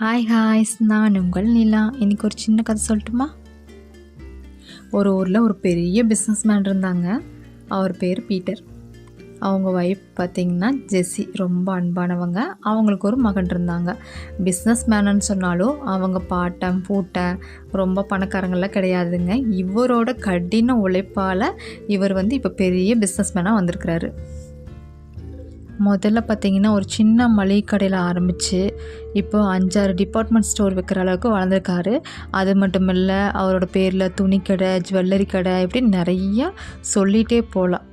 Hi ஹாய்ஸ் நான் உங்கள் நிலா. இன்னைக்கு ஒரு சின்ன கதை சொல்லட்டுமா? ஒரு ஊரில் ஒரு பெரிய பிஸ்னஸ்மேன் இருந்தாங்க. அவர் பேர் பீட்டர். அவங்க ஒய்ஃப் பார்த்திங்கன்னா ஜெஸ்ஸி. ரொம்ப அன்பானவங்க. அவங்களுக்கு ஒரு மகன் இருந்தாங்க. பிஸ்னஸ் மேனன்னு சொன்னாலும் அவங்க பாட்டம் பூட்டை ரொம்ப பணக்காரங்களாம் கிடையாதுங்க. இவரோட கடின உழைப்பால் இவர் வந்து இப்போ பெரிய பிஸ்னஸ் மேனாக வந்திருக்கிறாரு. முதல்ல பார்த்தீங்கன்னா ஒரு சின்ன மளிகை கடையில் ஆரம்பித்து இப்போது அஞ்சாறு டிபார்ட்மெண்ட் ஸ்டோர் வைக்கிற அளவுக்கு வளர்ந்துருக்காரு. அது மட்டும் இல்லை அவரோட பேரில் துணிக்கடை ஜுவல்லரி கடை இப்படி நிறையா சொல்லிகிட்டே போகலாம்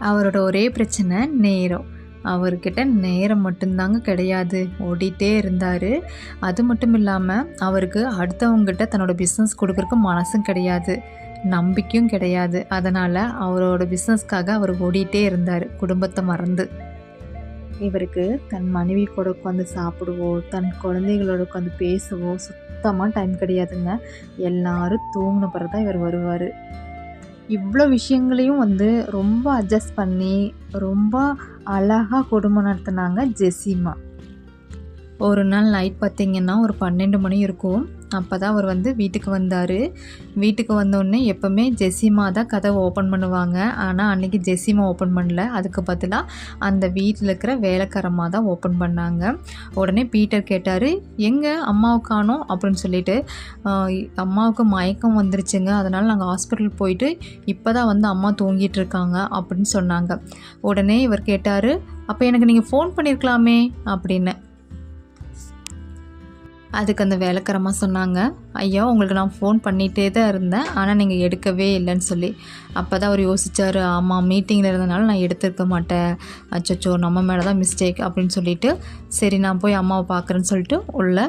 அவரோட ஒரே பிரச்சனை நேரம். அவர்கிட்ட நேரம் மட்டும்தாங்க கிடையாது. ஓடிட்டே இருந்தார். அது மட்டும் இல்லாமல் அவருக்கு அடுத்தவங்ககிட்ட தன்னோட பிஸ்னஸ் கொடுக்குறக்கு மனசும் கிடையாது. நம்பிக்கையும் கிடையாது. அதனால் அவரோட பிஸ்னஸ்க்காக அவர் ஓடிட்டே இருந்தார். குடும்பத்தை மறந்து. இவருக்கு தன் மனைவி கூட உட்காந்து சாப்பிடுவோ தன் குழந்தைகளோட உட்காந்து பேசவோ சுத்தமாக டைம் கிடையாதுங்க. எல்லாரும் தூங்கின பிறகு தான் இவர் வருவார். இவ்வளோ விஷயங்களையும் வந்து ரொம்ப அட்ஜஸ்ட் பண்ணி ரொம்ப அழகாக குடும்பம் நடத்துனாங்க ஜெசிமா. ஒரு நாள் நைட் பார்த்திங்கன்னா ஒரு பன்னெண்டு மணி இருக்கும். அப்போ தான் அவர் வந்து வீட்டுக்கு வந்தார். வீட்டுக்கு வந்தோடனே எப்போவுமே ஜெசிமா தான் கதவை ஓப்பன் பண்ணுவாங்க. ஆனால் அன்றைக்கி ஜெசிமா ஓப்பன் பண்ணல. அதுக்கு பதிலாக அந்த வீட்டில் இருக்கிற வேலைக்காரமாக தான் ஓப்பன் பண்ணாங்க. உடனே பீட்டர் கேட்டார் எங்கே அம்மாவை காணோம் அப்படின்னு சொல்லிட்டு அம்மாவுக்கு மயக்கம் வந்துருச்சுங்க. அதனால் நாங்கள் ஹாஸ்பிட்டல் போயிட்டு இப்போ தான் வந்து அம்மா தூங்கிட்டு இருக்காங்க. அப்படின்னு சொன்னாங்க. உடனே இவர் கேட்டார் அப்போ எனக்கு நீங்கள் ஃபோன் பண்ணியிருக்கலாமே அப்படின்னு. அதுக்கு அந்த வேலைக்காரமாக சொன்னாங்க ஐயா உங்களுக்கு நான் ஃபோன் பண்ணிகிட்டே தான் இருந்தேன். ஆனால் நீங்கள் எடுக்கவே இல்லைன்னு சொல்லி. அப்போ தான் அவர் யோசிச்சார் ஆமாம் மீட்டிங்கில் இருந்தனால நான் எடுத்திருக்க மாட்டேன். அச்சச்சோ நம்ம மேலே தான் மிஸ்டேக் அப்படின்னு சொல்லிட்டு சரி நான் போய் அம்மாவை பார்க்குறேன்னு சொல்லிட்டு உள்ளே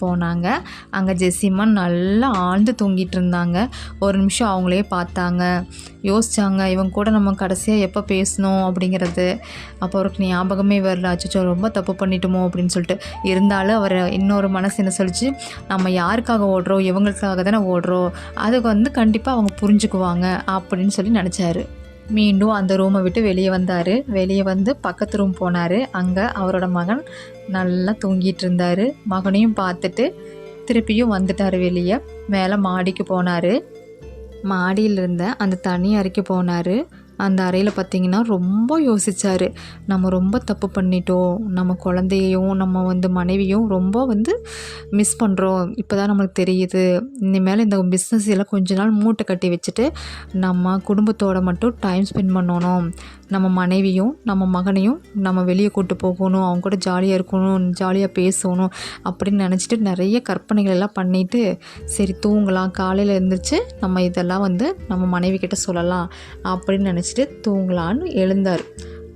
போனாங்க. அங்கே ஜெசிமா நல்லா ஆழ்ந்து தூங்கிட்டு இருந்தாங்க. ஒரு நிமிஷம் அவங்களே பார்த்தாங்க. யோசித்தாங்க இவங்க கூட நம்ம கடைசியாக எப்போ பேசணும்? அப்படிங்கிறது. அப்போ அவருக்கு ஞாபகமே வரல. அச்சோ ரொம்ப தப்பு பண்ணிட்டோமோ அப்படின்னு சொல்லிட்டு. இருந்தாலும் அவர் இன்னொரு மனசு என்ன சொல்லிச்சு? நம்ம யாருக்காக ஓடுறோம்? இவங்களுக்காக தானே ஓடுறோம்? அதுக்கு வந்து கண்டிப்பாக அவங்க புரிஞ்சுக்குவாங்க. அப்படின்னு சொல்லி நினச்சாரு. மீண்டும் அந்த ரூமை விட்டு வெளியே வந்தார். வெளியே வந்து பக்கத்து ரூம் போனார். அங்கே அவரோட மகன் நல்லா தூங்கிட்டு இருந்தார். மகனையும் பார்த்துட்டு திருப்பியும் வந்துட்டார் வெளியே. மேலே மாடிக்கு போனார். மாடியில் இருந்த அந்த தனி அறைக்கு போனார். அந்த அறையில் பார்த்தீங்கன்னா ரொம்ப யோசிச்சார். நம்ம ரொம்ப தப்பு பண்ணிட்டோம். நம்ம குழந்தையையும் நம்ம வந்து மனைவியும் ரொம்ப வந்து மிஸ் பண்ணுறோம் இப்போ தான் நம்மளுக்கு தெரியுது. இனிமேல் இந்த பிஸ்னஸ் எல்லாம் கொஞ்ச நாள் மூட்டை கட்டி வச்சுட்டு நம்ம குடும்பத்தோட மட்டும் டைம் ஸ்பெண்ட் பண்ணணும். நம்ம மனைவியும் நம்ம மகனையும் நம்ம வெளியே கூட்டு போகணும். அவங்க கூட ஜாலியாக இருக்கணும் ஜாலியாக பேசணும் அப்படின்னு நினச்சிட்டு நிறைய கற்பனைகள் எல்லாம் பண்ணிவிட்டு சரி தூங்கலாம். காலையில் எழுந்திரிச்சு நம்ம இதெல்லாம் வந்து நம்ம மனைவி கிட்ட சொல்லலாம் அப்படின்னு நினச்சி நினச்சிட்டு தூங்கலான்னு எழுந்தார்.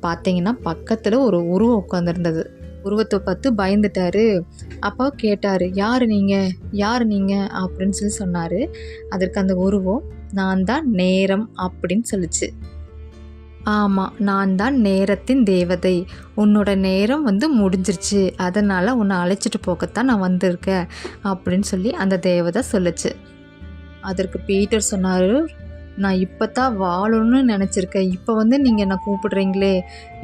பார்த்தீங்கன்னா பக்கத்தில் ஒரு உருவம் உட்காந்துருந்தது உருவத்தை பார்த்து பயந்துட்டாரு. அப்போ கேட்டார் யார் நீங்கள் யார் நீங்கள் அப்படின்னு சொல்லி சொன்னார். அதற்கு அந்த உருவம் நான் தான் நேரம் அப்படின்னு சொல்லுச்சு. ஆமாம் நான் தான் நேரத்தின் தேவதை. உன்னோட நேரம் வந்து முடிஞ்சிருச்சு. அதனால் உன்னை அழைச்சிட்டு போகத்தான் நான் வந்திருக்கேன் அப்படின்னு சொல்லி அந்த தேவதை சொல்லுச்சு. அதற்கு பீட்டர் சொன்னார் நான் இப்போ தான் வாழணும்னு நினச்சிருக்கேன். இப்போ வந்து நீங்கள் என்னை கூப்பிடுறீங்களே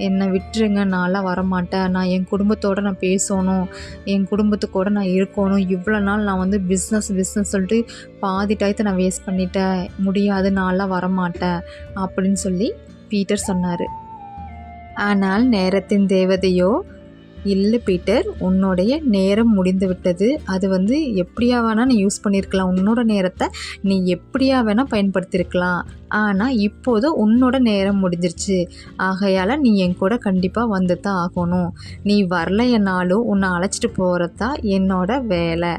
என்னை விட்டுருங்க நான்லாம் வரமாட்டேன். நான் என் குடும்பத்தோடு நான் பேசணும் என் குடும்பத்துக்கூட நான் இருக்கணும். இவ்வளோ நாள் நான் வந்து பிஸ்னஸ் பிஸ்னஸ் சொல்லிட்டு பாதி டயத்தை நான் வேஸ்ட் பண்ணிட்டேன். முடியாது நான்லாம் வரமாட்டேன் அப்படின்னு சொல்லி பீட்டர் சொன்னார். ஆனால் நேரத்தின் தேவதையோ இல்லை பீட்டர் உன்னுடைய நேரம் முடிந்து விட்டது அது வந்து எப்படியா வேணால் நீ யூஸ் பண்ணியிருக்கலாம் உன்னோட நேரத்தை நீ எப்படியா வேணால் பயன்படுத்தியிருக்கலாம் ஆனால் இப்போது உன்னோட நேரம் முடிஞ்சிருச்சு. ஆகையால் நீ என் கூட கண்டிப்பாக வந்து தான் ஆகணும். நீ வரலையனாலும் உன்னை அழைச்சிட்டு போகிறதா என்னோட வேலை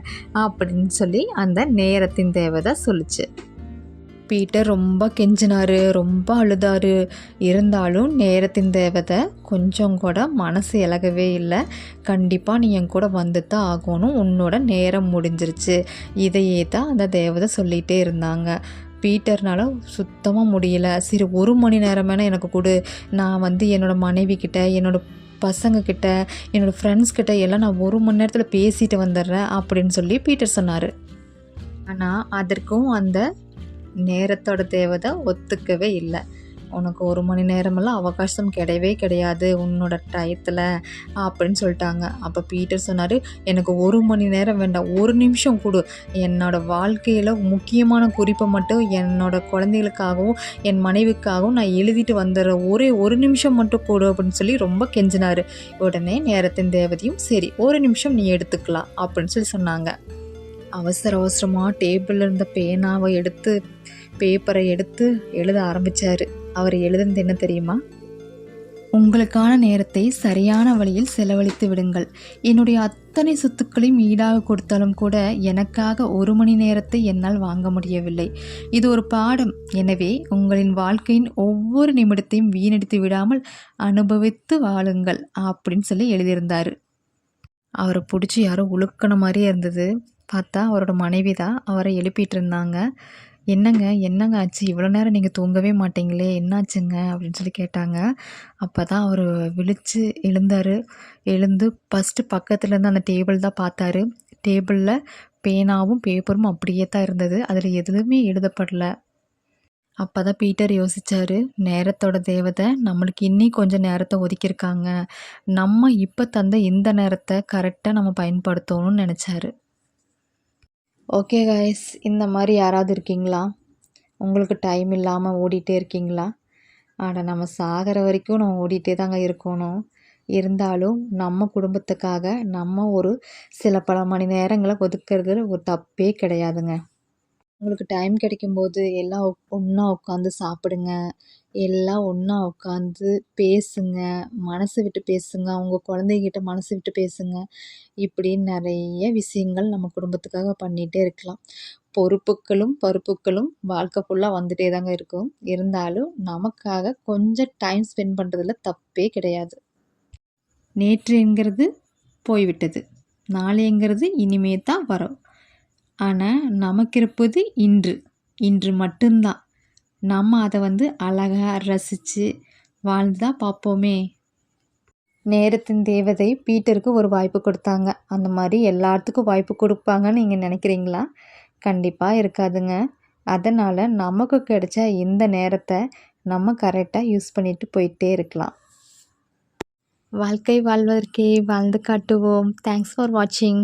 அப்படின்னு சொல்லி அந்த நேரத்தின் தேவதை சொல்லுச்சு. பீட்டர் ரொம்ப கெஞ்சினாரு ரொம்ப அழுதாரு. இருந்தாலும் நேரத்தின் தேவதை கொஞ்சம் கூட மனசு இலகவே இல்லை. கண்டிப்பாக நீ என் கூட வந்து தான் ஆகணும். உன்னோட நேரம் முடிஞ்சிருச்சு. இதையே தான் அந்த தேவதை சொல்லிகிட்டே இருந்தாங்க. பீட்டர்னால சுத்தமாக முடியல. சரி ஒரு மணி நேரம் வேணால் எனக்கு கொடு. நான் வந்து என்னோடய மனைவி கிட்ட என்னோட பசங்கக்கிட்ட என்னோடய ஃப்ரெண்ட்ஸ்கிட்ட எல்லாம் நான் ஒரு மணி நேரத்தில் பேசிட்டு வந்துடுறேன் அப்படின்னு சொல்லி பீட்டர் சொன்னார். ஆனால் அதற்கும் அந்த நேரத்தோட தேவதை ஒத்துக்கவே இல்லை. உனக்கு ஒரு மணி நேரமெல்லாம் அவகாசம் கிடையவே கிடையாது. உன்னோட டயத்தில் அப்படின்னு சொல்லிட்டாங்க. அப்போ பீட்டர் சொன்னார் எனக்கு ஒரு மணி நேரம் வேண்டாம். ஒரு நிமிஷம் கொடு. என்னோட வாழ்க்கையில் முக்கியமான குறிப்பை மட்டும் என்னோட குழந்தைகளுக்காகவும் என் மனைவிக்காகவும் நான் எழுதிட்டு வந்துடுறேன். ஒரே ஒரு நிமிஷம் மட்டும் கொடு அப்படின்னு சொல்லி ரொம்ப கெஞ்சினார். உடனே நேரத்தின் தேவதையும் சரி ஒரு நிமிஷம் நீ எடுத்துக்கலாம் அப்படின்னு சொல்லி சொன்னாங்க. அவசர அவசரமாக டேபிளில் இருந்த பேனாவை எடுத்து பேப்பரை எடுத்து எழுத ஆரம்பித்தார் அவர் எழுதுனது என்ன தெரியுமா? உங்களுக்கான நேரத்தை சரியான வழியில் செலவழித்து விடுங்கள். என்னுடைய அத்தனை சொத்துக்களையும் ஈடாக கொடுத்தாலும் கூட எனக்காக ஒரு மணி நேரத்தை என்னால் வாங்க முடியவில்லை. இது ஒரு பாடம். எனவே உங்களின் வாழ்க்கையின் ஒவ்வொரு நிமிடத்தையும் வீணடித்து விடாமல் அனுபவித்து வாழுங்கள் அப்படின்னு சொல்லி எழுதியிருந்தார். அவரை பிடிச்சி யாரோ உழுக்கின மாதிரியே இருந்தது. பார்த்தா அவரோட மனைவி தான் அவரை எழுப்பிட்டு இருந்தாங்க. என்னங்க என்னங்க ஆச்சு? இவ்வளோ நேரம் நீங்கள் தூங்கவே மாட்டீங்களே என்னாச்சுங்க? அப்படின்னு சொல்லி கேட்டாங்க. அப்போ தான் அவர் விழித்து எழுந்தார். எழுந்து ஃபஸ்ட்டு பக்கத்தில் இருந்து அந்த டேபிள் தான் பார்த்தாரு. டேபிளில் பேனாவும் பேப்பரும் அப்படியே தான் இருந்தது. அதில் எதுவுமே எழுதப்படல. அப்போ தான் பீட்டர் யோசித்தார் நேரத்தோட தேவதை நம்மளுக்கு இன்னி கொஞ்சம் நேரத்தை ஒதுக்கியிருக்காங்க. நம்ம இப்போ தந்த இந்த நேரத்தை கரெக்டாக நம்ம பயன்படுத்தணும்னு நினச்சாரு. ஓகே காய்ஸ் இந்த மாதிரி யாராவது இருக்கீங்களா? உங்களுக்கு டைம் இல்லாமல் ஓடிட்டே இருக்கீங்களா? ஆனால் நம்ம சாகிற வரைக்கும் நம்ம ஓடிட்டே தாங்க இருக்கணும். இருந்தாலும் நம்ம குடும்பத்துக்காக நம்ம ஒரு சில பல மணி நேரங்களை ஒதுக்கிறது ஒரு தப்பே கிடையாதுங்க. உங்களுக்கு டைம் கிடைக்கும்போது எல்லாம் ஒன்றா உட்காந்து சாப்பிடுங்க. எல்லாம் ஒன்றா உட்காந்து பேசுங்க. மனசு விட்டு பேசுங்க. அவங்க குழந்தைகிட்ட மனசு விட்டு பேசுங்க. இப்படின்னு நிறைய விஷயங்கள் நம்ம குடும்பத்துக்காக பண்ணிகிட்டே இருக்கலாம். பொறுப்புகளும் பருப்புகளும் வாழ்க்கை ஃபுல்லாக வந்துட்டே தாங்க இருக்கும். இருந்தாலும் நமக்காக கொஞ்சம் டைம் ஸ்பெண்ட் பண்ணுறதுல தப்பே கிடையாது. நேற்றுங்கிறது போய்விட்டது. நாளைங்கிறது இனிமே தான் வரும். ஆனால் நமக்கு இருப்பது இன்று. இன்று மட்டும்தான். நம்ம அதை வந்து அழகாக ரசித்து வாழ்ந்து தான் பார்ப்போமே நேரத்தின் தேவதை பீட்டருக்கு ஒரு வாய்ப்பு கொடுத்தாங்க. அந்த மாதிரி எல்லாத்துக்கும் வாய்ப்பு கொடுப்பாங்கன்னு நீங்கள் நினைக்கிறீங்களா? கண்டிப்பாக இருக்காதுங்க. அதனால் நமக்கு கிடைச்ச இந்த நேரத்தை நம்ம கரெக்டாக யூஸ் பண்ணிட்டு போயிட்டே இருக்கலாம். வாழ்க்கை வாழ்வதற்கே வாழ்ந்து காட்டுவோம். தேங்க்ஸ் ஃபார் வாட்சிங்